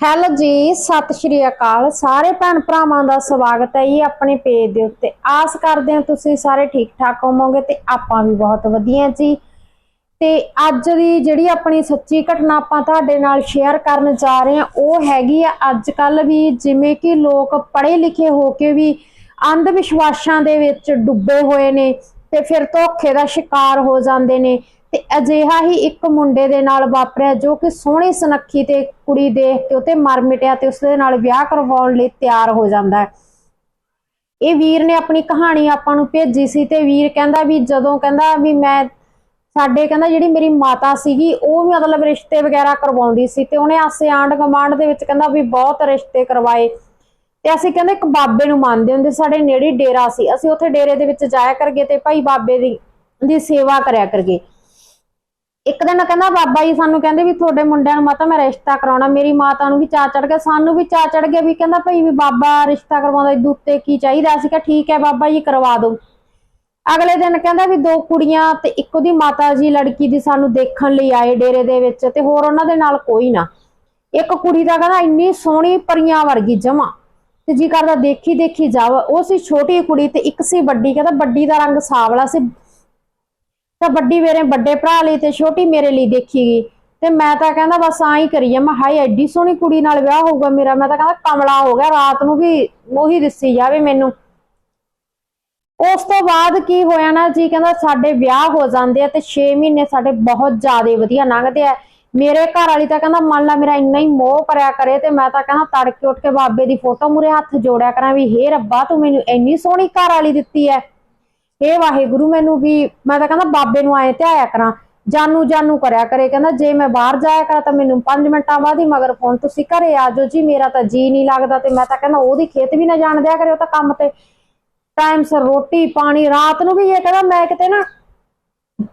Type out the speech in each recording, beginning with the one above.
Hello ਜੀ, ਸਤਿ ਸ਼੍ਰੀ ਅਕਾਲ। ਸਾਰੇ ਭੈਣ ਭਰਾਵਾਂ ਦਾ ਸਵਾਗਤ ਹੈ ਜੀ ਆਪਣੇ ਪੇਜ ਦੇ ਉੱਤੇ। ਆਸ ਕਰਦੇ ਹਾਂ ਤੁਸੀਂ ਸਾਰੇ ਠੀਕ ਠਾਕ ਹੋਵੋਗੇ ਤੇ ਆਪਾਂ ਵੀ ਬਹੁਤ ਵਧੀਆ ਜੀ। ਤੇ ਅੱਜ ਦੀ ਜਿਹੜੀ ਆਪਣੀ ਸੱਚੀ ਘਟਨਾ ਆਪਾਂ ਤੁਹਾਡੇ ਨਾਲ ਸ਼ੇਅਰ ਕਰਨ ਜਾ ਰਹੇ ਹਾਂ, ਉਹ ਹੈਗੀ ਆ ਅੱਜ ਕੱਲ ਵੀ ਜਿਵੇਂ ਕਿ ਲੋਕ ਪੜ੍ਹੇ ਲਿਖੇ ਹੋ ਕੇ ਵੀ ਅੰਧ ਵਿਸ਼ਵਾਸਾਂ ਦੇ ਵਿੱਚ ਡੁੱਬੇ ਹੋਏ ਨੇ ਤੇ ਫਿਰ ਧੋਖੇ ਦਾ ਸ਼ਿਕਾਰ ਹੋ ਜਾਂਦੇ ਨੇ। ਤੇ ਅਜਿਹਾ ਹੀ ਇੱਕ ਮੁੰਡੇ ਦੇ ਨਾਲ ਵਾਪਰਿਆ ਜੋ ਕਿ ਸੋਹਣੀ ਸੁਨੱਖੀ ਤੇ ਕੁੜੀ ਦੇਖ ਕੇ ਉਤੇ ਮਰ ਮਿਟਿਆ ਤੇ ਉਸਦੇ ਨਾਲ ਵਿਆਹ ਕਰਵਾਉਣ ਲਈ ਤਿਆਰ ਹੋ ਜਾਂਦਾ ਹੈ। ਇਹ ਵੀਰ ਨੇ ਆਪਣੀ ਕਹਾਣੀ ਆਪਾਂ ਨੂੰ ਭੇਜੀ ਸੀ ਤੇ ਵੀਰ ਕਹਿੰਦਾ ਵੀ ਜਦੋਂ ਕਹਿੰਦਾ ਵੀ ਮੈਂ ਸਾਡੇ ਕਹਿੰਦਾ ਜਿਹੜੀ ਮੇਰੀ ਮਾਤਾ ਸੀਗੀ, ਉਹ ਵੀ ਮਤਲਬ ਰਿਸ਼ਤੇ ਵਗੈਰਾ ਕਰਵਾਉਂਦੀ ਸੀ ਤੇ ਉਹਨੇ ਆਸੇ ਆਂਡ ਗਮਾਂਡ ਦੇ ਵਿੱਚ ਕਹਿੰਦਾ ਵੀ ਬਹੁਤ ਰਿਸ਼ਤੇ ਕਰਵਾਏ। ਤੇ ਅਸੀਂ ਕਹਿੰਦੇ ਇੱਕ ਬਾਬੇ ਨੂੰ ਮੰਨਦੇ ਹੁੰਦੇ ਸਾਡੇ ਨੇੜੇ ਡੇਰਾ ਸੀ, ਅਸੀਂ ਉੱਥੇ ਡੇਰੇ ਦੇ ਵਿੱਚ ਜਾਇਆ ਕਰਗੇ ਤੇ ਭਾਈ ਬਾਬੇ ਦੀ ਦੀ ਸੇਵਾ ਕਰਿਆ ਕਰਗੇ ਇੱਕ ਦਿਨ ਕਹਿੰਦਾ ਬਾਬਾ ਜੀ ਸਾਨੂੰ ਕਹਿੰਦੇ ਵੀ ਤੁਹਾਡੇ ਮੁੰਡਿਆਂ ਨੂੰ ਮਾਤਾ ਮੈਂ ਰਿਸ਼ਤਾ ਕਰਾਉਣਾ, ਮੇਰੀ ਮਾਤਾ ਨੂੰ ਵੀ ਚਾ ਚੜ ਗਿਆ, ਸਾਨੂੰ ਵੀ ਚਾ ਚੜ ਗਿਆ ਵੀ ਕਹਿੰਦਾ ਭਾਈ ਵੀ ਬਾਬਾ ਰਿਸ਼ਤਾ ਕਰਵਾਉਂਦਾ ਇਦੋਂ ਉੱਤੇ ਕੀ ਚਾਹੀਦਾ? ਸੀ ਕਿ ਠੀਕ ਹੈ ਬਾਬਾ ਜੀ, ਕਰਵਾ ਦਿਓ। ਅਗਲੇ ਦਿਨ ਕਹਿੰਦਾ ਵੀ ਦੋ ਕੁੜੀਆਂ ਤੇ ਇੱਕ ਉਹਦੀ ਮਾਤਾ ਜੀ, ਲੜਕੀ ਦੀ ਸਾਨੂੰ ਦੇਖਣ ਲਈ ਆਏ ਡੇਰੇ ਦੇ ਵਿੱਚ ਤੇ ਹੋਰ ਉਹਨਾਂ ਦੇ ਨਾਲ ਕੋਈ ਨਾ। ਇੱਕ ਕੁੜੀ ਦਾ ਕਹਿੰਦਾ ਇੰਨੀ ਸੋਹਣੀ ਪਰੀਆਂ ਵਰਗੀ ਜਮਾ ਤੇ ਜੀ ਕਰਦਾ ਦੇਖੀ ਦੇਖੀ ਜਾਵ ਉਹ ਸੀ ਛੋਟੀ ਕੁੜੀ ਤੇ ਇੱਕ ਸੀ ਵੱਡੀ, ਕਹਿੰਦਾ ਵੱਡੀ ਦਾ ਰੰਗ ਸਾਵਲਾ ਸੀ। ਤਾਂ ਵੱਡੀ ਮੇਰੇ ਵੱਡੇ ਭਰਾ ਲਈ ਤੇ ਛੋਟੀ ਮੇਰੇ ਲਈ ਦੇਖੀ ਗਈ। ਤੇ ਮੈਂ ਤਾਂ ਕਹਿੰਦਾ ਬਸ ਆਂ ਹੀ ਕਰੀ ਜਾ ਮੈਂ ਹਾਈ ਐਡੀ ਸੋਹਣੀ ਕੁੜੀ ਨਾਲ ਵਿਆਹ ਹੋਊਗਾ ਮੇਰਾ। ਮੈਂ ਤਾਂ ਕਹਿੰਦਾ ਕਮਲਾ ਹੋ ਗਿਆ, ਰਾਤ ਨੂੰ ਵੀ ਉਹੀ ਦਿਸੀ ਜਾਵੇ ਮੈਨੂੰ। ਉਸ ਤੋਂ ਬਾਅਦ ਕੀ ਹੋਇਆ ਨਾ, ਜੀ ਕਹਿੰਦਾ ਸਾਡੇ ਵਿਆਹ ਹੋ ਜਾਂਦੇ ਆ ਤੇ 6 ਮਹੀਨੇ ਸਾਡੇ ਬਹੁਤ ਜ਼ਿਆਦਾ ਵਧੀਆ ਲੰਘਦੇ ਆ। ਮੇਰੇ ਘਰ ਵਾਲੀ ਤਾਂ ਕਹਿੰਦਾ, ਮੰਨ ਲਾ ਮੇਰਾ ਇੰਨਾ ਹੀ ਮੋਹ ਕਰਿਆ ਕਰੇ ਤੇ ਮੈਂ ਤਾਂ ਕਹਿੰਦਾ ਤੜਕੇ ਉੱਠ ਕੇ ਬਾਬੇ ਦੀ ਫੋਟੋ ਮੂਰੇ ਹੱਥ ਜੋੜਿਆ ਕਰਾਂ ਵੀ, ਹੇ ਰੱਬਾ ਤੂੰ ਮੈਨੂੰ ਇੰਨੀ ਸੋਹਣੀ ਘਰ ਵਾਲੀ ਦਿੱਤੀ ਐ। ਇਹ ਵਾਹਿਗੁਰੂ, ਮੈਨੂੰ ਵੀ, ਮੈਂ ਤਾਂ ਕਹਿੰਦਾ ਬਾਬੇ ਨੂੰ ਆਏ ਧਿਆਇਆ ਕਰਾਂ, ਜਾਨੂ ਜਾਨੂ ਕਰਿਆ ਕਰੇ, ਕਹਿੰਦਾ ਜੇ ਮੈਂ ਬਾਹਰ ਜਾਇਆ ਕਰਾਂ ਤਾਂ ਮੈਨੂੰ 5 ਮਿੰਟਾਂ ਬਾਅਦ ਹੀ ਮਗਰ ਫੋਨ, ਤੁਸੀਂ ਘਰੇ ਆ ਜਾਓ ਜੀ, ਮੇਰਾ ਤਾਂ ਜੀ ਨਹੀਂ ਲੱਗਦਾ ਤੇ ਮੈਂ ਤਾਂ ਕਹਿੰਦਾ ਉਹਦੀ ਖੇਤ ਵੀ ਨਾ ਜਾਣ ਦਿਆ ਕਰੇ ਉਹ ਤਾਂ ਕੰਮ ਤੇ। ਟਾਈਮ ਸਿਰ ਰੋਟੀ, ਪਾਣੀ, ਰਾਤ ਨੂੰ ਵੀ ਇਹ ਕਹਿੰਦਾ ਮੈਂ ਕਿਤੇ ਨਾ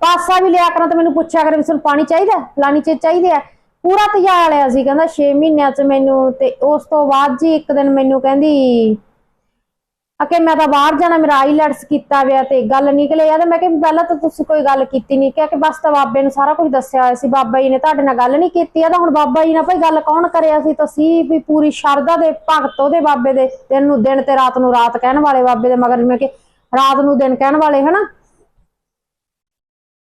ਪਾਸਾ ਵੀ ਲਿਆ ਕਰਾਂ ਤਾਂ ਮੈਨੂੰ ਪੁੱਛਿਆ ਕਰੇ ਵੀ ਸਾਨੂੰ ਪਾਣੀ ਚਾਹੀਦਾ ਫਲਾਣੀ ਚੀਜ਼ ਚਾਹੀਦੀ ਹੈ। ਪੂਰਾ ਤਿਆਰ ਲਿਆ ਸੀ, ਕਹਿੰਦਾ 6 ਮਹੀਨਿਆਂ ਚ ਮੈਨੂੰ ਤੇ ਉਸ ਤੋਂ ਬਾਅਦ ਜੀ ਇੱਕ ਦਿਨ ਮੈਨੂੰ ਕਹਿੰਦੀ ਅਕੇ ਮੈਂ ਤਾਂ ਬਾਹਰ ਜਾਣਾ, ਮੇਰਾ ਆਈਲੈਟਸ ਕੀਤਾ ਵਿਆ ਤੇ ਗੱਲ ਨਿਕਲੇ ਆ ਤੇ ਮੈਂ ਕਿਹਾ ਪਹਿਲਾਂ ਤਾਂ ਤੁਸੀਂ ਕੋਈ ਗੱਲ ਕੀਤੀ ਨਹੀਂ, ਕਿਹਾ ਕਿ ਬਸ ਤਾਂ ਬਾਬੇ ਨੂੰ ਸਾਰਾ ਕੁਝ ਦੱਸਿਆ ਹੋਇਆ ਸੀ, ਬਾਬਾ ਜੀ ਨੇ ਤੁਹਾਡੇ ਨਾਲ ਗੱਲ ਨਹੀਂ ਕੀਤੀ ਆ ਤਾਂ ਹੁਣ ਬਾਬਾ ਜੀ ਨਾਲ ਭਾਈ ਗੱਲ ਕੌਣ ਕਰਿਆ ਸੀ? ਤਾਂ ਸੀ ਵੀ ਪੂਰੀ ਸ਼ਰਧਾ ਦੇ ਭਗਤ ਉਹਦੇ ਬਾਬੇ ਦੇ, ਦਿਨ ਨੂੰ ਦਿਨ ਤੇ ਰਾਤ ਨੂੰ ਰਾਤ ਕਹਿਣ ਵਾਲੇ ਬਾਬੇ ਦੇ, ਮਗਰ ਮੈਂ ਕਿ ਰਾਤ ਨੂੰ ਦਿਨ ਕਹਿਣ ਵਾਲੇ, ਹਨਾ?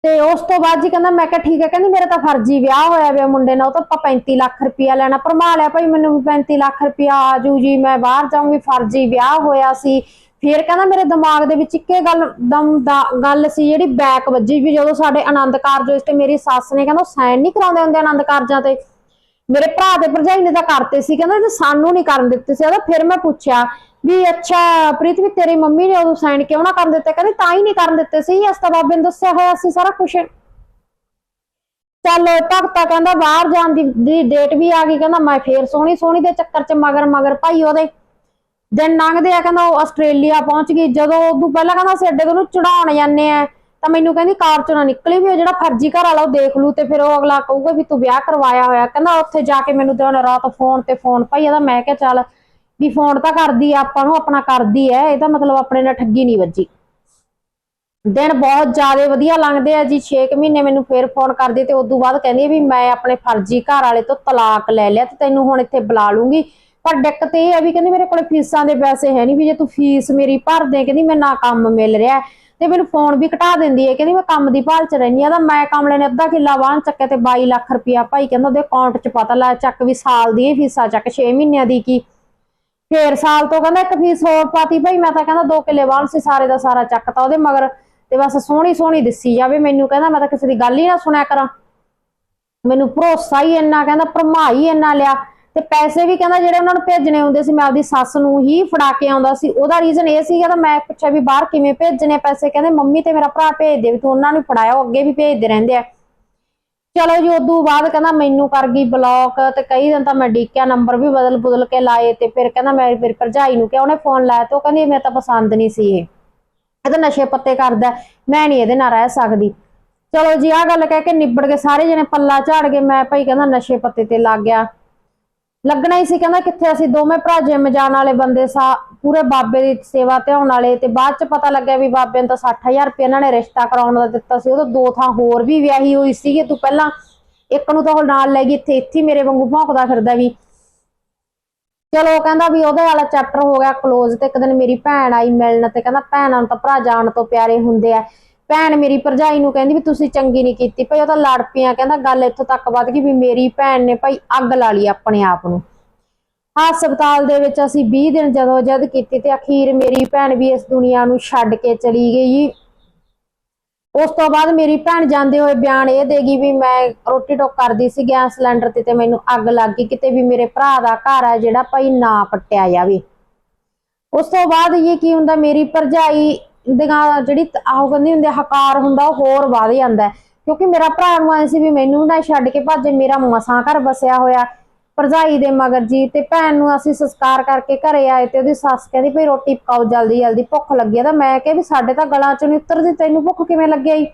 ਤੇ ਉਸ ਤੋਂ ਬਾਅਦ ਜੀ ਕਹਿੰਦਾ, ਮੈਂ ਕਿਹਾ, ਠੀਕ ਹੈ। ਕਹਿੰਦੀ, ਮੇਰਾ ਤਾਂ ਫਰਜ਼ੀ ਵਿਆਹ ਹੋਇਆ ਵਿਆ ਮੁੰਡੇ ਨਾਲ, ਉਹ ਤਾਂ ਆਪਾਂ 35 ਲੱਖ ਰੁਪਇਆ ਲੈਣਾ। ਭਰਮਾ ਲਿਆ, ਭਾਈ, ਮੈਨੂੰ 35 ਲੱਖ ਰੁਪਇਆ ਆਜੂ ਜੀ, ਮੈਂ ਬਾਹਰ ਜਾਊਂਗੀ, ਫਰਜ਼ੀ ਵਿਆਹ ਹੋਇਆ ਸੀ। ਫਿਰ ਕਹਿੰਦਾ, ਮੇਰੇ ਦਿਮਾਗ ਦੇ ਵਿੱਚ ਇੱਕੇ ਗੱਲ, ਦਮ ਦਾ ਗੱਲ ਸੀ ਜਿਹੜੀ ਬੈਕ ਵੱਜੀ ਵੀ ਜਦੋਂ ਸਾਡੇ ਆਨੰਦ ਕਾਰਜ ਹੋਏ ਤੇ ਮੇਰੀ ਸੱਸ ਨੇ ਕਹਿੰਦਾ ਸਾਈਨ ਨਹੀਂ ਕਰਾਉਂਦੇ ਹੁੰਦੇ ਆਨੰਦ ਕਾਰਜਾਂ ਤੇ। ਮੇਰੇ ਭਰਾ ਦੇ ਭਰਜਾਈ ਨੇ ਤਾਂ ਕਰਤੇ ਸੀ, ਕਹਿੰਦਾ ਤੇ ਸਾਨੂੰ ਨਹੀਂ ਕਰਨ ਦਿੱਤੇ ਸੀ। ਉਹਦਾ ਫਿਰ ਮੈਂ ਪੁੱਛਿਆ ਵੀ ਅੱਛਾ, ਪ੍ਰੀਤ ਵੀ ਤੇਰੀ ਮੰਮੀ ਨੇ ਉਦੋਂ ਸਾਈਨ ਕਿਉਂ ਨਾ ਕਰਨ ਦਿੱਤੇ? ਕਹਿੰਦੀ ਤਾਂ ਹੀ ਨਹੀਂ ਕਰਨ ਦਿੱਤੇ ਸੀ, ਅਸ ਬਾਬੇ ਨੇ ਦੱਸਿਆ ਹੋਇਆ ਸੀ ਸਾਰਾ ਕੁਝ ਚੱਲ ਭਗਤਾ ਕਹਿੰਦਾ ਬਾਹਰ ਜਾਣ ਦੀ ਡੇਟ ਵੀ ਆ ਗਈ, ਕਹਿੰਦਾ ਮੈਂ ਫੇਰ ਸੋਹਣੀ ਸੋਹਣੀ ਦੇ ਚੱਕਰ 'ਚ ਮਗਰ ਮਗਰ ਭਾਈ ਉਹਦੇ। ਦਿਨ ਲੰਘਦੇ ਆ, ਕਹਿੰਦਾ ਉਹ ਆਸਟ੍ਰੇਲੀਆ ਪਹੁੰਚ ਗਈ। ਜਦੋਂ ਉਦੋਂ ਪਹਿਲਾਂ ਕਹਿੰਦਾ ਅਸੀਂ ਅੱਡੇ ਤੋਂ ਚੜਾਉਣ ਜਾਂਦੇ ਆ, ਤਾਂ ਮੈਨੂੰ ਕਹਿੰਦੀ ਕਾਰ ਚੋਂ ਨਾ ਨਿਕਲੀ ਵੀ ਉਹ ਜਿਹੜਾ ਫਰਜ਼ੀ ਘਰ ਵਾਲਾ ਉਹ ਦੇਖ ਲੂ ਤੇ ਫਿਰ ਉਹ ਅਗਲਾ ਕਹੂਗਾ ਵੀ ਤੂੰ ਵਿਆਹ ਕਰਵਾਇਆ ਹੋਇਆ। ਕਹਿੰਦਾ ਉੱਥੇ ਜਾ ਕੇ ਮੈਨੂੰ ਦਿਨ ਰਾਤ ਫੋਨ ਤੇ ਫੋਨ ਭਾਈ ਇਹਦਾ ਮੈਂ ਕਿਹਾ ਚੱਲ ਵੀ ਫੋਨ ਤਾਂ ਕਰਦੀ ਆ, ਆਪਾਂ ਨੂੰ ਆਪਣਾ ਕਰਦੀ ਐ ਇਹਦਾ ਮਤਲਬ ਆਪਣੇ ਨਾਲ ਠੱਗੀ ਨਹੀਂ ਵੱਜੀ। ਦਿਨ ਬਹੁਤ ਜ਼ਿਆਦਾ ਵਧੀਆ ਲੰਘਦੇ ਆ ਜੀ 6 ਮਹੀਨੇ ਮੈਨੂੰ ਫੇਰ ਫੋਨ ਕਰਦੀ ਤੇ ਉਦੋਂ ਬਾਅਦ ਕਹਿੰਦੀ ਵੀ ਮੈਂ ਆਪਣੇ ਫਰਜ਼ੀ ਘਰ ਵਾਲੇ ਤੋਂ ਤਲਾਕ ਲੈ ਲਿਆ ਤੇ ਤੈਨੂੰ ਹੁਣ ਇੱਥੇ ਬੁਲਾ ਲੂੰਗੀ। ਪਰ ਦਿੱਕਤ ਇਹ ਆ ਵੀ ਕਹਿੰਦੀ ਮੇਰੇ ਕੋਲ ਫੀਸਾਂ ਦੇ ਪੈਸੇ ਹੈ ਨਹੀਂ ਵੀ ਜੇ ਤੂੰ ਫੀਸ ਮੇਰੀ ਭਰ ਦੇ, ਕਹਿੰਦੀ ਮੈਂ ਨਾ ਕੰਮ ਮਿਲ ਰਿਹਾ। ਤੇ ਮੈਨੂੰ ਫੋਨ ਵੀ ਘਟਾ ਦਿੰਦੀ ਹੈ ਕਹਿੰਦੀ ਮੈਂ ਕੰਮ ਦੀ ਭਾਲ ਚ ਰਹਿੰਦੀ ਆ, ਤਾਂ ਮੈਂ ਕਮਲੇ ਨੇ ਅੱਧਾ ਕਿੱਲਾ ਵਾਹਨ ਚੱਕਿਆ ਤੇ 22 ਲੱਖ ਰੁਪਇਆ ਭਾਈ ਕਹਿੰਦਾ ਉਹਦੇ ਅਕਾਊਂਟ ਚ ਪਤਾ ਲੈ ਚੱਕ ਵੀ ਸਾਲ ਦੀ ਫੀਸਾਂ ਚੱਕ 6 ਮਹੀਨਿਆਂ ਦੀ ਕੀ। ਫੇਰ ਸਾਲ ਤੋਂ ਕਹਿੰਦਾ ਇੱਕ ਫੀਸ ਹੋਰ ਪਾਤੀ ਭਾਈ, ਮੈਂ ਤਾਂ ਕਹਿੰਦਾ ਦੋ ਕਿੱਲੇ ਵਾਹਨ ਸੀ ਸਾਰੇ ਦਾ ਸਾਰਾ ਚੱਕਤਾ ਉਹਦੇ ਮਗਰ ਤੇ ਬਸ ਸੋਹਣੀ ਸੋਹਣੀ ਦਿਸੀ ਜਾਵੇ ਮੈਨੂੰ ਕਹਿੰਦਾ ਮੈਂ ਤਾਂ ਕਿਸੇ ਦੀ ਗੱਲ ਹੀ ਨਾ ਸੁਣਿਆ ਕਰਾਂ। ਮੈਨੂੰ ਭਰੋਸਾ ਹੀ ਇੰਨਾ ਕਹਿੰਦਾ, ਭਰਮਾਈ ਇੰਨਾ ਲਿਆ ਤੇ ਪੈਸੇ ਵੀ ਕਹਿੰਦਾ ਜਿਹੜੇ ਉਹਨਾਂ ਨੂੰ ਭੇਜਣੇ ਹੁੰਦੇ ਸੀ, ਮੈਂ ਆਪਦੀ ਸੱਸ ਨੂੰ ਹੀ ਫੜਾ ਕੇ ਆਉਂਦਾ ਸੀ। ਉਹਦਾ ਰੀਜ਼ਨ ਇਹ ਸੀਗਾ ਤਾਂ ਮੈਂ ਪੁੱਛਿਆ ਵੀ ਬਾਹਰ ਕਿਵੇਂ ਭੇਜਣੇ ਪੈਸੇ? ਕਹਿੰਦੇ ਮੰਮੀ ਤੇ ਮੇਰਾ ਭਰਾ ਭੇਜਦੇ ਵੀ ਤੂੰ ਉਹਨਾਂ ਨੂੰ ਫੜਾਇਆ, ਉਹ ਅੱਗੇ ਵੀ ਭੇਜਦੇ ਰਹਿੰਦੇ ਆ। ਚਲੋ ਜੀ, ਉਦੋਂ ਬਾਅਦ ਕਹਿੰਦਾ ਮੈਨੂੰ ਕਰ ਗਈ ਬਲੌਕ ਤੇ ਕਈ ਦਿਨ ਤਾਂ ਮੈਂ ਡੀਕਿਆ ਨੰਬਰ ਵੀ ਬਦਲ ਬਦਲ ਕੇ ਲਾਏ ਤੇ ਫਿਰ ਕਹਿੰਦਾ ਮੈਂ ਫਿਰ ਭਰਜਾਈ ਨੂੰ ਕਿਹਾ, ਉਹਨੇ ਫੋਨ ਲਾਇਆ ਤੇ ਉਹ ਕਹਿੰਦੀ ਮੇਰੇ ਤਾਂ ਪਸੰਦ ਨਹੀਂ ਸੀ ਇਹ। ਇਹ ਤਾਂ ਨਸ਼ੇ ਪੱਤੇ ਕਰਦਾ ਮੈਂ ਨਹੀਂ ਇਹਦੇ ਨਾਲ ਰਹਿ ਸਕਦੀ। ਚਲੋ ਜੀ, ਆਹ ਗੱਲ ਕਹਿ ਕੇ ਨਿਬੜ ਕੇ ਸਾਰੇ ਜਣੇ ਪੱਲਾ ਝਾੜ ਗਏ, ਮੈਂ ਭਾਈ ਕਹਿੰਦਾ ਨਸ਼ੇ ਪੱਤੇ ਤੇ ਲੱਗ ਗਿਆ। ਲੱਗਣਾ ਹੀ ਸੀ, ਕਹਿੰਦਾ ਕਿੱਥੇ ਅਸੀਂ ਦੋਵੇਂ ਭਰਾ ਜਿਮ ਜਾਣ ਵਾਲੇ ਬੰਦੇ ਸਾ ਪੂਰੇ ਬਾਬੇ ਦੀ ਸੇਵਾ ਧਿਆਉਣ ਵਾਲੇ ਤੇ ਬਾਅਦ ਚ ਪਤਾ ਲੱਗਿਆ ਵੀ ਬਾਬੇ ਨੂੰ ਤਾਂ 60000 ਰੁਪਏ ਇਹਨਾਂ ਨੇ ਰਿਸ਼ਤਾ ਕਰਾਉਣ ਦਾ ਦਿੱਤਾ ਸੀ। ਉਹ ਤਾਂ ਦੋ ਥਾਂ ਹੋਰ ਵੀ ਵਿਆਹੀ ਹੋਈ ਸੀਗੀ। ਤੂੰ ਪਹਿਲਾਂ ਇੱਕ ਨੂੰ ਤਾਂ ਉਹ ਨਾਲ ਲੈ ਗਈ, ਇੱਥੇ ਇੱਥੇ ਮੇਰੇ ਵਾਂਗੂ ਭੌਂਕਦਾ ਫਿਰਦਾ ਵੀ। ਚਲੋ ਕਹਿੰਦਾ ਵੀ ਉਹਦੇ ਵਾਲਾ ਚੈਪਟਰ ਹੋ ਗਿਆ ক্লোਜ਼ ਤੇ ਇੱਕ ਦਿਨ ਮੇਰੀ ਭੈਣ ਆਈ ਮਿਲਣ ਤੇ ਕਹਿੰਦਾ ਭੈਣਾਂ ਨੂੰ ਤਾਂ ਭਰਾ ਜਾਣ ਤੋਂ ਪਿਆਰੇ ਹੁੰਦੇ ਆ। ਭੈਣ ਮੇਰੀ ਭਰਜਾਈ ਨੂੰ ਕਹਿੰਦੀ ਵੀ ਤੁਸੀਂ ਚੰਗੀ ਨਹੀਂ ਕੀਤੀ, ਭਾਈ ਉਹ ਤਾਂ ਲੜ ਪਿਆ ਕਹਿੰਦਾ ਗੱਲ ਇੱਥੋਂ ਤੱਕ ਵੱਧ ਗਈ ਵੀ ਮੇਰੀ ਭੈਣ ਨੇ ਭਾਈ ਅੱਗ ਲਾ ਲਈ ਆਪਣੇ ਆਪ ਨੂੰ। ਹਸਪਤਾਲ ਦੇ ਵਿੱਚ ਅਸੀਂ 20 ਦਿਨ ਜਦੋਂ ਜਦ ਕੀਤੀ ਤੇ ਅਖੀਰ ਮੇਰੀ ਭੈਣ ਵੀ ਇਸ ਦੁਨੀਆ ਨੂੰ ਛੱਡ ਕੇ ਚਲੀ ਗਈ ਉਸ ਤੋਂ ਬਾਅਦ ਮੇਰੀ ਭੈਣ ਜਾਂਦੇ ਹੋਏ ਬਿਆਨ ਇਹ ਦੇਗੀ ਵੀ ਮੈਂ ਰੋਟੀ ਟੋਕ ਕਰਦੀ ਸੀ, ਗੈਸ ਸਿਲੰਡਰ ਤੇ ਤੇ ਮੈਨੂੰ ਅੱਗ ਲੱਗ ਗਈ, ਕਿਤੇ ਵੀ ਮੇਰੇ ਭਰਾ ਦਾ ਘਰ ਆ ਜਿਹੜਾ ਭਾਈ ਨਾ ਪੱਟਿਆ ਜਾਵੇ। ਉਸ ਤੋਂ ਬਾਅਦ ਇਹ ਕੀ ਹੁੰਦਾ, ਮੇਰੀ ਭਰਜਾਈ ਦੀਆਂ ਜਿਹੜੀ ਤ- ਆਹੋ ਕਹਿੰਦੀ ਹੁੰਦੀ ਹਕਾਰ ਹੁੰਦਾ, ਉਹ ਹੋਰ ਵੱਧ ਜਾਂਦਾ ਕਿਉਂਕਿ ਮੇਰਾ ਭਰਾ ਨੂੰ ਐ ਸੀ ਵੀ ਮੈਨੂੰ ਨਾ ਛੱਡ ਕੇ ਭੱਜੇ, ਮੇਰਾ ਮਸਾਂ ਘਰ ਬਸਿਆ ਹੋਇਆ। ਭਰਜਾਈ ਦੇ ਮਗਰ ਜੀ ਤੇ ਭੈਣ ਨੂੰ ਅਸੀਂ ਸੰਸਕਾਰ ਕਰਕੇ ਘਰੇ ਆਏ ਤੇ ਉਹਦੀ ਸੱਸ ਕਹਿੰਦੀ ਭਈ ਰੋਟੀ ਪਕਾਓ ਜਲਦੀ ਜਲਦੀ ਭੁੱਖ ਲੱਗੀ ਆ ਤਾਂ ਮੈਂ ਕਿਹਾ ਵੀ ਸਾਡੇ ਤਾਂ ਗਲਾਂ ਚੋਂ ਨਹੀਂ ਉਤਰਦੀ, ਤੈਨੂੰ ਭੁੱਖ ਕਿਵੇਂ ਲੱਗਿਆ ਈ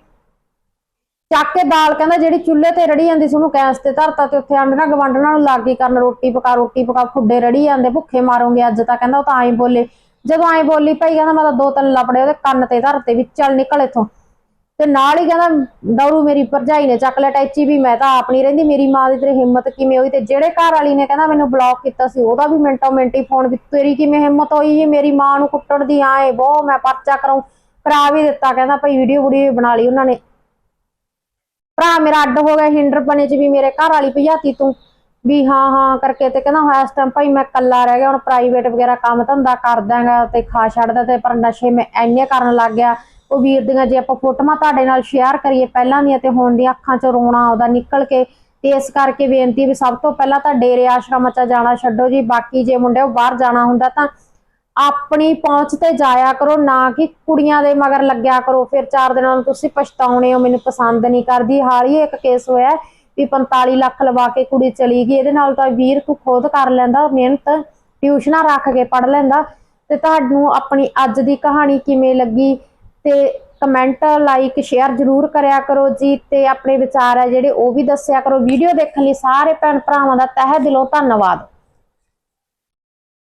ਚੱਕ ਕੇ ਦਾਲ ਕਹਿੰਦਾ ਜਿਹੜੀ ਚੁੱਲ੍ਹੇ ਤੇ ਰੜੀ ਜਾਂਦੀ ਸੀ ਉਹਨੂੰ ਗੈਸ ਤੇ ਧਰਤਾ ਤੇ ਉੱਥੇ ਆਂਡਣਾ ਗਵੰਡਣਾ ਨੂੰ ਲੱਗ ਗਈ ਕਰਨ, ਰੋਟੀ ਪਕਾ ਰੋਟੀ ਪਕਾ, ਖੁੱਡੇ ਰੜੀ ਜਾਂਦੇ, ਭੁੱਖੇ ਮਾਰੋਗੇ ਅੱਜ ਤਾਂ ਕਹਿੰਦਾ ਉਹ ਤਾਂ ਐਂ ਬੋਲੇ। ਜਦੋਂ ਐਂ ਬੋਲੀ ਭਾਈ ਕਹਿੰਦਾ ਮੈਂ ਤਾਂ ਦੋ ਤਿੰਨ ਲਪੜੇ ਉਹਦੇ ਕੰਨ ਤੇ ਧਰਤੇ ਵੀ ਚੱਲ ਨਿਕਲ ਇੱਥੋਂ। ਤੇ ਨਾਲ ਹੀ ਕਹਿੰਦਾ ਦੌੜੂ ਮੇਰੀ ਭਰਜਾਈ ਨੇ ਚੱਕ ਲਿਆ, ਟੈਚੀ ਵੀ ਮੈਂ ਤਾਂ ਆਪ ਨਹੀਂ ਰਹਿੰਦੀ, ਮੇਰੀ ਮਾਂ ਦੀ ਤੇਰੀ ਹਿੰਮਤ ਕਿਵੇਂ ਹੋਈ? ਤੇ ਜਿਹੜੇ ਘਰ ਵਾਲੀ ਨੇ ਕਹਿੰਦਾ, ਮੈਨੂੰ ਬਲੌਕ ਕੀਤਾ ਸੀ, ਉਹਦਾ ਵੀ ਮਿੰਟੋ ਮਿੰਟ ਫੋਨ ਵੀ, ਤੇਰੀ ਕਿਵੇਂ ਹਿੰਮਤ ਹੋਈ ਜੀ? ਮੇਰੀ ਮਾਂ ਨੂੰ ਕੁੱਟਣ ਦੀ ਆਏ, ਬਹੁ, ਮੈਂ ਪਰਚਾ ਕਰਾਉ ਕਰਾ ਵੀ ਦਿੱਤਾ, ਕਹਿੰਦਾ, ਭਾਈ ਵੀਡੀਓ ਵੀਡੀਓ ਬਣਾ ਲਈ ਉਹਨਾਂ ਨੇ। ਭਰਾ ਮੇਰਾ ਅੱਡ ਹੋ ਗਿਆ ਹਿੰਡਰਪਨੇ ਚ ਵੀ ਮੇਰੇ ਘਰ ਵਾਲੀ ਭਜਾਤੀ ਤੂੰ। ਵੀ ਹਾਂ ਹਾਂ ਕਰਕੇ ਤੇ ਕਹਿੰਦਾ, ਹਾਂ, ਇਸ ਟਾਈਮ ਭਾਈ ਮੈਂ ਕੱਲਾ ਰਹਿ ਗਿਆ, ਹੁਣ ਪ੍ਰਾਈਵੇਟ ਵਗੈਰਾ ਕੰਮ ਧੰਦਾ ਕਰਦਾਗਾ ਤੇ ਖਾ ਛੱਡਦਾ ਤੇ ਪਰ ਨਸ਼ੇ ਮੈਂ ਐਨੇ ਕਰਨ ਲੱਗ ਗਿਆ। ਉਹ ਵੀਰ ਦੀਆਂ ਜੇ ਆਪਾਂ ਫੋਟੋਆਂ ਤੁਹਾਡੇ ਨਾਲ ਸ਼ੇਅਰ ਕਰੀਏ ਪਹਿਲਾਂ ਦੀਆਂ ਤੇ ਹੁਣ ਦੀਆਂ ਅੱਖਾਂ ਚੋਂ ਰੋਣਾ ਆਉਂਦਾ ਨਿਕਲ ਕੇ, ਤੇ ਇਸ ਕਰਕੇ ਬੇਨਤੀ ਵੀ ਸਭ ਤੋਂ ਪਹਿਲਾਂ ਤਾਂ ਡੇਰੇ ਆਸ਼ਰਮਾਂ 'ਚ ਜਾਣਾ ਛੱਡੋ ਜੀ, ਬਾਕੀ ਜੇ ਮੁੰਡੇ ਉਹ ਬਾਹਰ ਜਾਣਾ ਹੁੰਦਾ ਤਾਂ ਆਪਣੀ ਪਹੁੰਚ ਤੇ ਜਾਇਆ ਕਰੋ, ਨਾ ਕਿ ਕੁੜੀਆਂ ਦੇ ਮਗਰ ਲੱਗਿਆ ਕਰੋ, ਫਿਰ ਚਾਰ ਦਿਨਾਂ ਨੂੰ ਤੁਸੀਂ ਪਛਤਾਉਣੇ ਹੋ, ਮੈਨੂੰ ਪਸੰਦ ਨਹੀਂ ਕਰਦੀ। ਹਾਲ ਹੀ ਇੱਕ ਕੇਸ ਹੋਇਆ ਵੀ 45 ਲੱਖ ਲਵਾ ਕੇ ਕੁੜੀ ਚਲੀ ਗਈ, ਇਹਦੇ ਨਾਲ ਤਾਂ ਵੀਰ ਤੂੰ ਖੁਦ ਕਰ ਲੈਂਦਾ, ਮਿਹਨਤ, ਟਿਊਸ਼ਨਾਂ ਰੱਖ ਕੇ ਪੜ ਲੈਂਦਾ, ਤੇ ਤੁਹਾਨੂੰ ਆਪਣੀ ਅੱਜ ਦੀ ਕਹਾਣੀ ਕਿਵੇਂ ਲੱਗੀ? ਤੇ ਕਮੈਂਟ ਲਾਈਕ ਸ਼ੇਅਰ ਜਰੂਰ ਕਰਿਆ ਕਰੋ ਜੀ ਤੇ ਆਪਣੇ ਵਿਚਾਰ ਹੈ ਜਿਹੜੇ ਉਹ ਵੀ ਦੱਸਿਆ ਕਰੋ। ਵੀਡੀਓ ਦੇਖਣ ਲਈ ਸਾਰੇ ਭੈਣ ਭਰਾਵਾਂ ਦਾ ਤਹਿ ਦਿਲੋਂ ਧੰਨਵਾਦ।